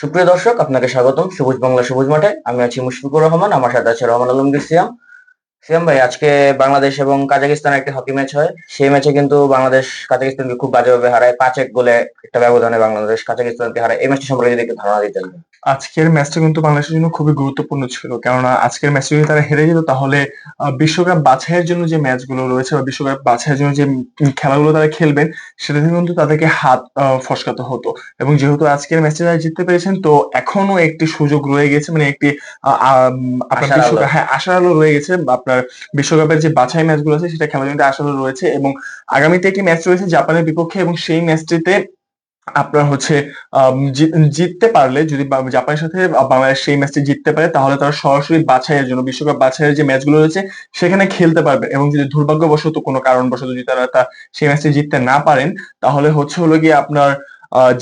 সুপ্রিয় দর্শক, আপনাকে স্বাগতম। সবুজ বাংলা, সবুজ মাঠে। আমি আছি মুশফিকুর রহমান, আমার সাথে আছে রহমান আলমগীর সিয়াম। সিয়াম ভাই আজকে বাংলাদেশ এবং কাজাকিস্তানের একটি হকি ম্যাচ হয়। সেই ম্যাচে কিন্তু বাংলাদেশ কাজাকিস্তানকে খুব বাজেভাবে হারায়। পাঁচ এক গোলে একটা ব্যবধানে বাংলাদেশ কাজাকিস্তানকে হারায়। এই ম্যাচটি সম্পর্কে যদি একটু ধারণা দিতেন আজকের ম্যাচটা কিন্তু বাংলাদেশের জন্য খুবই গুরুত্বপূর্ণ ছিল। কেননা আজকের ম্যাচে যদি তারা হেরে যেত তাহলে বিশ্বকাপ বাছাইয়ের জন্য যে ম্যাচগুলো রয়েছে বা বিশ্বকাপ বাছাইয়ের জন্য যে খেলাগুলো তারা খেলবেন সেটাতে কিন্তু তাদেরকে হাত আহ, ফসকাতে হতো। এবং যেহেতু আজকের ম্যাচে তারা জিততে পেরেছেন তো এখনও একটি সুযোগ রয়ে গেছে। মানে একটি আপনার হ্যাঁ আশার আলো রয়ে গেছে। আপনার বিশ্বকাপের যে বাছাই ম্যাচগুলো আছে, সেটা খেলার জন্য আসলে রয়েছে এবং আগামীতে একটি ম্যাচ রয়েছে জাপানের বিপক্ষে এবং সেই ম্যাচটিতে আপনার হচ্ছে জিততে পারলে যদি জাপানের সাথে বাংলাদেশ সেই ম্যাচটি জিততে পারে, তাহলে তারা সরাসরি বাছাইয়ের জন্য, বিশ্বকাপ বাছাইয়ের যে ম্যাচগুলো রয়েছে, সেখানে খেলতে পারবে এবং যদি দুর্ভাগ্যবশত কোনো কারণবশত যদি তারা তা, সেই ম্যাচটি জিততে না পারেন, তাহলে হচ্ছে হলো গিয়ে আপনার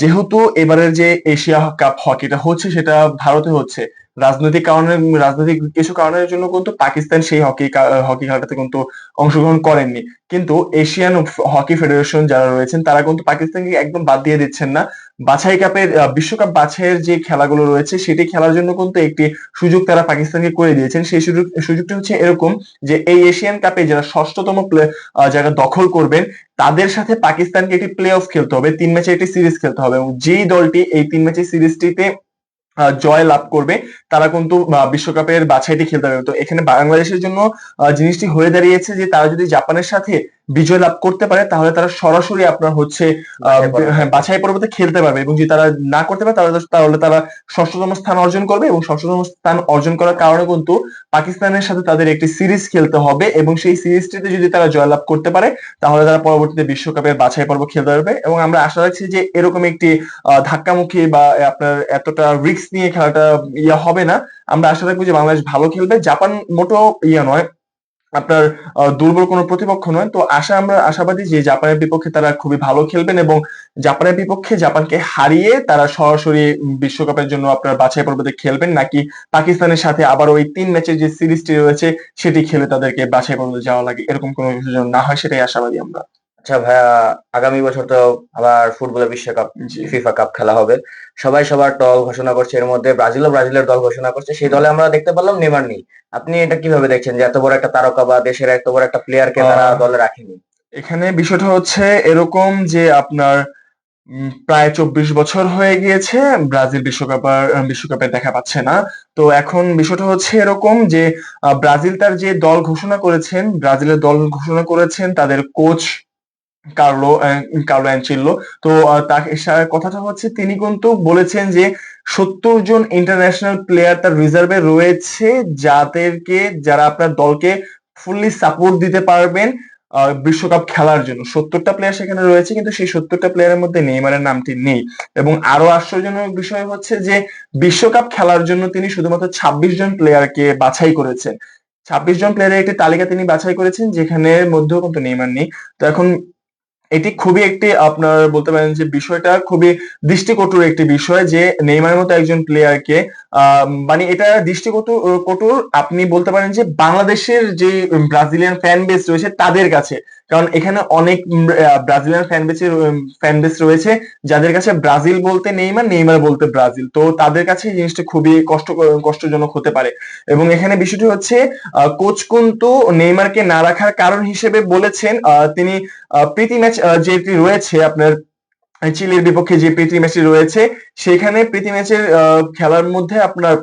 যেহেতু এবারের যে এশিয়া কাপ হকিটা হচ্ছে, সেটা ভারতে হচ্ছে। রাজনৈতিক কারণে, রাজনৈতিক কিছু কারণের জন্য কিন্তু পাকিস্তান সেই হকি হকি খেলাটাতে কিন্তু অংশগ্রহণ করেননি। কিন্তু এশিয়ান হকি ফেডারেশন যারা রয়েছেন, তারা কিন্তু পাকিস্তানকে একদম বাদ দিয়ে দিচ্ছেন না। বাছাই কাপের বিশ্বকাপ বাছাইয়ের যে খেলাগুলো রয়েছে, সেটি খেলার জন্য কিন্তু একটি সুযোগ তারা পাকিস্তানকে করে দিয়েছেন। সেই সুযোগ, সুযোগটা হচ্ছে এরকম যে, এই এশিয়ান কাপে যারা ষষ্ঠতম যারা দখল করবেন, তাদের সাথে পাকিস্তানকে একটি প্লে অফ খেলতে হবে, তিন ম্যাচে একটি সিরিজ খেলতে হবে। এবং যেই দলটি এই তিন ম্যাচের সিরিজটিতে জয় লাভ করবে তারা কিন্তু বিশ্বকাপের বাছাইটি খেলতে পারবে তো এখানে বাংলাদেশের জন্য জিনিসটি হয়ে দাঁড়িয়েছে যে তারা যদি জাপানের সাথে বিজয় লাভ করতে পারে তাহলে তারা সরাসরি আপনার হচ্ছে বাছাই। হ্যাঁ, বাছাই পর্বতে খেলতে পারবে এবং যদি তারা না করতে পারে তাহলে তাহলে তারা ষষ্ঠতম স্থান অর্জন করবে এবং ষষ্ঠতম স্থান অর্জন করার কারণে কিন্তু পাকিস্তানের সাথে তাদের একটি সিরিজ খেলতে হবে এবং সেই সিরিজটিতে যদি তারা জয়লাভ করতে পারে তাহলে তারা পরবর্তীতে বিশ্বকাপের বাছাই পর্ব খেলতে পারবে এবং আমরা আশা রাখছি যে এরকম একটি আহ, ধাক্কামুখী বা আপনার এতটা রিক্স নিয়ে খেলাটা ইয়ে হবে না। আমরা আশা রাখব যে বাংলাদেশ ভালো খেলবে। জাপান মোটেও ইয়া নয়। আপনার দুর্বল কোনো প্রতিপক্ষ নয়। তো আশা আমরা আশাবাদী যে জাপানের বিপক্ষে তারা খুবই ভালো খেলবেন এবং জাপানের বিপক্ষে জাপানকে হারিয়ে তারা সরাসরি বিশ্বকাপের জন্য আপনার বাছাই পর্বতে খেলবেন নাকি পাকিস্তানের সাথে আবার ওই তিন ম্যাচের যে সিরিজটি রয়েছে, সেটি খেলে তাদেরকে বাছাই পর্বতে যাওয়া লাগে, এরকম কোনো কিছু না হয়, সেটাই আশাবাদী আমরা। আচ্ছা ভাইয়া আগামী বছর তো আবার ফুটবলের বিশ্বকাপ ফিফা কাপ খেলা হবে। সবাই সবার দল ঘোষণা করছে এর মধ্যে ব্রাজিলও ব্রাজিলের দল ঘোষণা করছে। সেই দলে আমরা দেখতে পারলাম নেমার নেই। আপনি এটা কীভাবে দেখছেন যে এত বড় একটা তারকা বা দেশের এত বড় একটা প্লেয়ারকে তারা দলে রাখেনি? এখানে বিষয়টা হচ্ছে এরকম যে আপনার প্রায় চব্বিশ বছর হয়ে গিয়েছে ব্রাজিল বিশ্বকাপ বিশ্বকাপে দেখা পাচ্ছে না। তো এখন বিষয়টা হচ্ছে এরকম যে ব্রাজিল তার যে দল ঘোষণা করেছেন ব্রাজিলের দল ঘোষণা করেছেন তাদের কোচ কার্লো কার্লো অ্যানচেল্লো তো তার কথাটা হচ্ছে, তিনি কিন্তু বলেছেন যে, সত্তর জন ইন্টারন্যাশনাল প্লেয়ার তার রিজার্ভে রয়েছে, যাদেরকে, যারা আপনার দলকে ফুললি সাপোর্ট দিতে পারবেন বিশ্বকাপ খেলার জন্য। সত্তরটা প্লেয়ার সেখানে রয়েছে, কিন্তু সেই সত্তরটা প্লেয়ারের মধ্যে নেইমারের নামটি নেই। এবং আরও আশ্চর্যজনক বিষয় হচ্ছে যে, বিশ্বকাপ খেলার জন্য তিনি শুধুমাত্র ছাব্বিশ জন প্লেয়ারকে বাছাই করেছেন। ছাব্বিশ জন প্লেয়ারের একটি তালিকা তিনি বাছাই করেছেন যেখানে মধ্যেও কিন্তু নেইমার নেই। তো এখন এটি খুবই একটি আপনার বলতে পারেন যে বিষয়টা খুবই দৃষ্টিকটু একটি বিষয় যে নেইমারের মতো একজন প্লেয়ারকে মানে এটা দৃষ্টিকটু কটুর আপনি বলতে পারেন যে বাংলাদেশের যে ব্রাজিলিয়ান ফ্যান বেস রয়েছে তাদের কাছে। কারণ এখানে অনেক ব্রাজিলিয়ান ফ্যান বেসের ফ্যান বেস রয়েছে যাদের কাছে ব্রাজিল বলতে নেইমার নেইমার বলতে ব্রাজিল। তো তাদের কাছে জিনিসটা খুবই কষ্ট, কষ্টজনক হতে পারে। এবং এখানে বিষয়টি হচ্ছে কোচ কিন্তু নেইমারকে না রাখার কারণ হিসেবে বলেছেন তিনি প্রীতি ম্যাচ যেটি রয়েছে আপনার চিলির বিপক্ষে যে প্রীতি ম্যাচটি রয়েছে, সেখানে প্রীতি ম্যাচের খেলার মধ্যে আপনার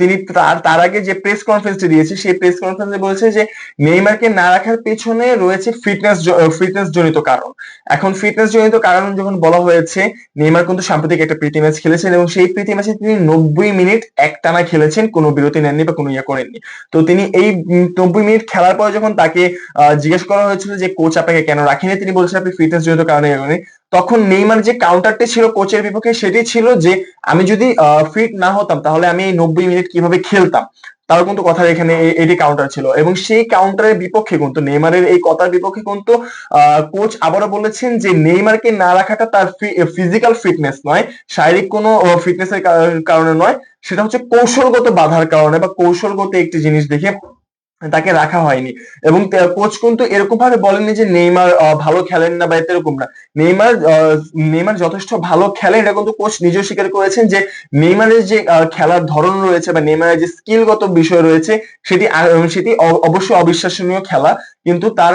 তিনি তার তার আগে যে প্রেস কনফারেন্সটি দিয়েছে, সেই প্রেস কনফারেন্সে বলেছে যে নেইমারকে না রাখার পেছনে রয়েছে ফিটনেস ফিটনেস জনিত কারণ এখন ফিটনেস জনিত কারণ যখন বলা হয়েছে, নেইমার কিন্তু সাম্প্রতিক একটা প্রীতি ম্যাচ খেলেছেন এবং সেই প্রীতি ম্যাচে তিনি নব্বই মিনিট একটানা খেলেছেন, কোনো বিরতি নেননি বা কোনো ইয়ে করেননি তো তিনি এই নব্বই মিনিট খেলার পর যখন তাকে জিজ্ঞেস করা হয়েছিল যে কোচ আপনাকে কেন রাখেনি, তিনি বলছেন আপনি ফিটনেস জনিত কারণে। তখন নেইমার যে কাউন্টারটি ছিল কোচের বিপক্ষে সেটি ছিল যে আমি যদি ফিট না হতাম, তাহলে আমি এই নব্বই মিনিট কীভাবে খেলতাম? তার কিন্তু কথা এখানে এটি কাউন্টার ছিল। এবং সেই কাউন্টারের বিপক্ষে কিন্তু, নেইমারের এই কথার বিপক্ষে কিন্তু কোচ আবারও বলেছেন যে নেইমারকে না রাখাটা তার ফিজিক্যাল ফিটনেস নয়, শারীরিক কোনো ফিটনেসের কারণে নয়। সেটা হচ্ছে কৌশলগত বাধার কারণে বা কৌশলগত একটি জিনিস দেখে তাকে রাখা হয়নি। এবং কোচ কিন্তু এরকম ভাবে বলেননি যে নেইমার ভালো খেলেন না বা এরকম না। নেইমার নেইমার যথেষ্ট ভালো খেলে, এটা কিন্তু কোচ নিজেও স্বীকার করেছেন যে নেইমারের যে খেলার ধরন রয়েছে বা নেইমারের যে স্কিলগত বিষয় রয়েছে, সেটি সেটি অবশ্যই অবিশ্বাসনীয় খেলা। কিন্তু তার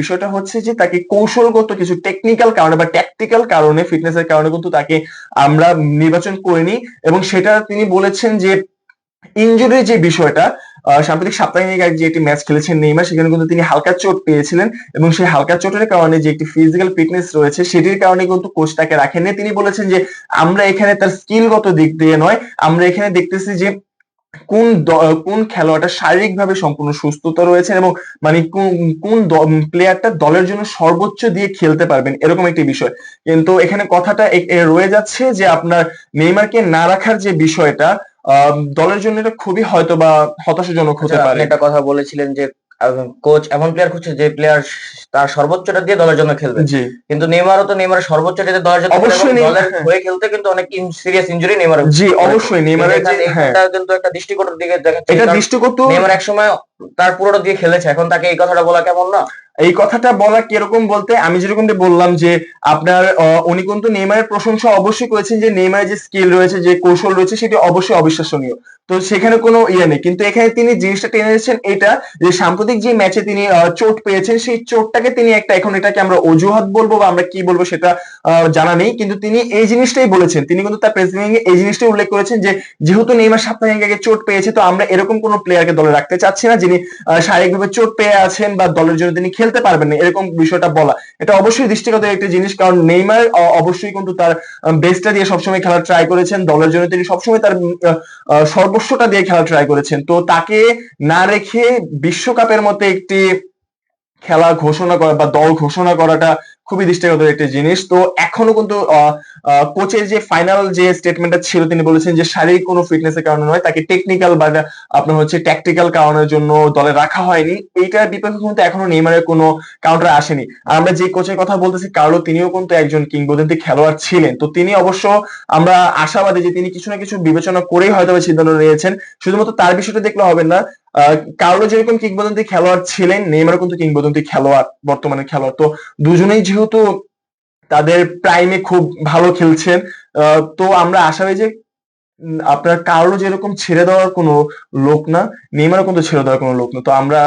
বিষয়টা হচ্ছে যে তাকে কৌশলগত কিছু টেকনিক্যাল কারণে বা ট্যাকটিক্যাল কারণে ফিটনেসের কারণে কিন্তু তাকে আমরা নির্বাচন করিনি। এবং সেটা তিনি বলেছেন যে ইঞ্জুরির যে বিষয়টা সাম্প্রতিক সাপ্তাহিক যে একটি ম্যাচ খেলেছেন নেইমার, সেখানে কিন্তু তিনি হালকা চোট পেয়েছিলেন এবং সেই হালকা চোটের কারণে যে একটি ফিজিক্যাল ফিটনেস রয়েছে, সেটির কারণে কিন্তু কোচ তাকে রাখেননি। তিনি বলেছেন যে, আমরা এখানে তার স্কিলগত দিক দিয়ে নয়, আমরা এখানে দেখতেছি যে কোন কোন খেলোয়াড়টা শারীরিকভাবে সম্পূর্ণ সুস্থতা রয়েছে এবং মানে কোন প্লেয়ারটা দলের জন্য সর্বোচ্চ দিয়ে খেলতে পারবেন, এরকম একটি বিষয়। কিন্তু এখানে কথাটা রয়ে যাচ্ছে যে আপনার নেইমারকে না রাখার যে বিষয়টা দলের জন্য এটা খুবই হয়তো বা হতাশাজনক হতে আচ্ছা, আপনি পারে একটা কথা বলেছিলেন যে কোচ এমন প্লেয়ার খুঁজছে যে প্লেয়ার তার সর্বোচ্চটা দিয়ে দলের জন্য খেলবে। জি। কিন্তু নেইমারও তো নেমার সর্বোচ্চটা দিয়ে দলের জন্য অবশ্যই দলের হ্যাঁ। হয়ে খেলতে কিন্তু অনেক সিরিয়াস ইনজুরি নেমার জি অবশ্যই নেইমারের হ্যাঁ। কিন্তু একটা দৃষ্টিকোণ দিকে দেখা এটা দৃষ্টিকোণ নেইমার একসময় তার পুরোটা দিয়ে খেলেছে। এখন তাকে এই কথাটা বলা কেমন না? এই কথাটা বলা কীরকম বলতে আমি যেরকম বললাম যে, আপনার উনি কিন্তু নেইমারের প্রশংসা অবশ্যই করেছেন যে, নেইমারের যে স্কিল রয়েছে, যে কৌশল রয়েছে, সেটি অবশ্যই অবিশ্বাসনীয়। তো সেখানে কোনো ইয়ে নেই। কিন্তু এখানে তিনি জিনিসটা টেনে এনেছেন এটা যে, সাম্প্রতিক যে ম্যাচে তিনি চোট পেয়েছেন, সেই চোটটাকে তিনি একটা এখন এটাকে আমরা অজুহাত বলব বা আমরা কি বলব সেটা জানা নেই। কিন্তু তিনি এই জিনিসটাই বলেছেন। তিনি কিন্তু তার প্রেসিডেন্ট এই জিনিসটাই উল্লেখ করেছেন যে, যেহেতু নেইমার সাপ্তাহিক আগে চোট পেয়েছে, তো আমরা এরকম কোনো প্লেয়ারকে দলে রাখতে চাচ্ছি না, যিনি আহ, শারীরিকভাবে চোট পেয়ে আছেন বা দলের জন্য তিনি খেলতে পারবেন না এরকম বিষয়টা বলা। এটা অবশ্যই দৃষ্টিগত একটি জিনিস কারণ নেইমার অবশ্যই কিন্তু তার বেস্টটা দিয়ে সবসময় খেলা ট্রাই করেছেন। দলের জন্য তিনি সবসময় তার আহ, আহ, সর্বস্বটা দিয়ে খেলা ট্রাই করেছেন। তো তাকে না রেখে বিশ্বকাপের মতো একটি খেলা ঘোষণা করা বা দল ঘোষণা করাটা খুবই দৃষ্টিগত একটি জিনিস। তো এখনও কিন্তু কোচের যে ফাইনাল যে স্টেটমেন্টটা ছিল, তিনি বলেছেন যে শারীরিক কোনো ফিটনেসের কারণে নয়, তাকে টেকনিক্যাল বা আপনার হচ্ছে ট্যাকটিক্যাল কারণের জন্য দলে রাখা হয়নি। এইটার বিপক্ষে কিন্তু এখনও নেইমারের কোনো কাউন্টার আসেনি। আমরা যে কোচের কথা বলতেছি, কার্লো তিনিও কিন্তু একজন কিংবদন্তি খেলোয়াড় ছিলেন। তো তিনি অবশ্য আমরা আশাবাদী যে তিনি কিছু না কিছু বিবেচনা করেই হয়তো সিদ্ধান্ত নিয়েছেন। শুধুমাত্র তার বিষয়টা দেখলে হবে না কার্লো যেরকম কিংবদন্তি খেলোয়াড় ছিলেন, নেইমারও কিন্তু কিংবদন্তি খেলোয়াড় বর্তমানে খেলোয়াড়। তো দুজনেই যেহেতু তাদের প্রাইমে খুব ভালো খেলছেন। তো আমরা আশাবাদী যে আপনার কার্লো যেরকম ছেড়ে দেওয়ার কোনো লোক না, নেইমারও কিন্তু ছেড়ে দেওয়ার কোনো লোক না। তো আমরা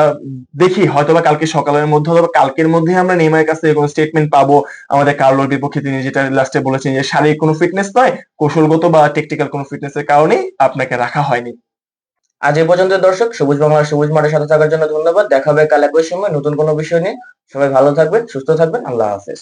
দেখি, হয়তোবা কালকে সকালের মধ্যে অথবা কালকের মধ্যে আমরা নেইমারের কাছ থেকে কোনো স্টেটমেন্ট পাবো। আমাদের কার্লোর বিপক্ষে তিনি যেটা লাস্টে বলেছেন যে, শারীরিক কোনো ফিটনেস নয়, কৌশলগত বা টেকনিক্যাল কোনো ফিটনেসের কারণে আপনাকে রাখা হয়নি। আজ এ পর্যন্ত দর্শক, সবুজ বাংলা, সবুজ মাঠের সাথে থাকার জন্য ধন্যবাদ। দেখা হবে কাল একই সময় নতুন কোনো বিষয় নিয়ে। সবাই ভালো থাকবেন, সুস্থ থাকবেন। আল্লাহ হাফেজ।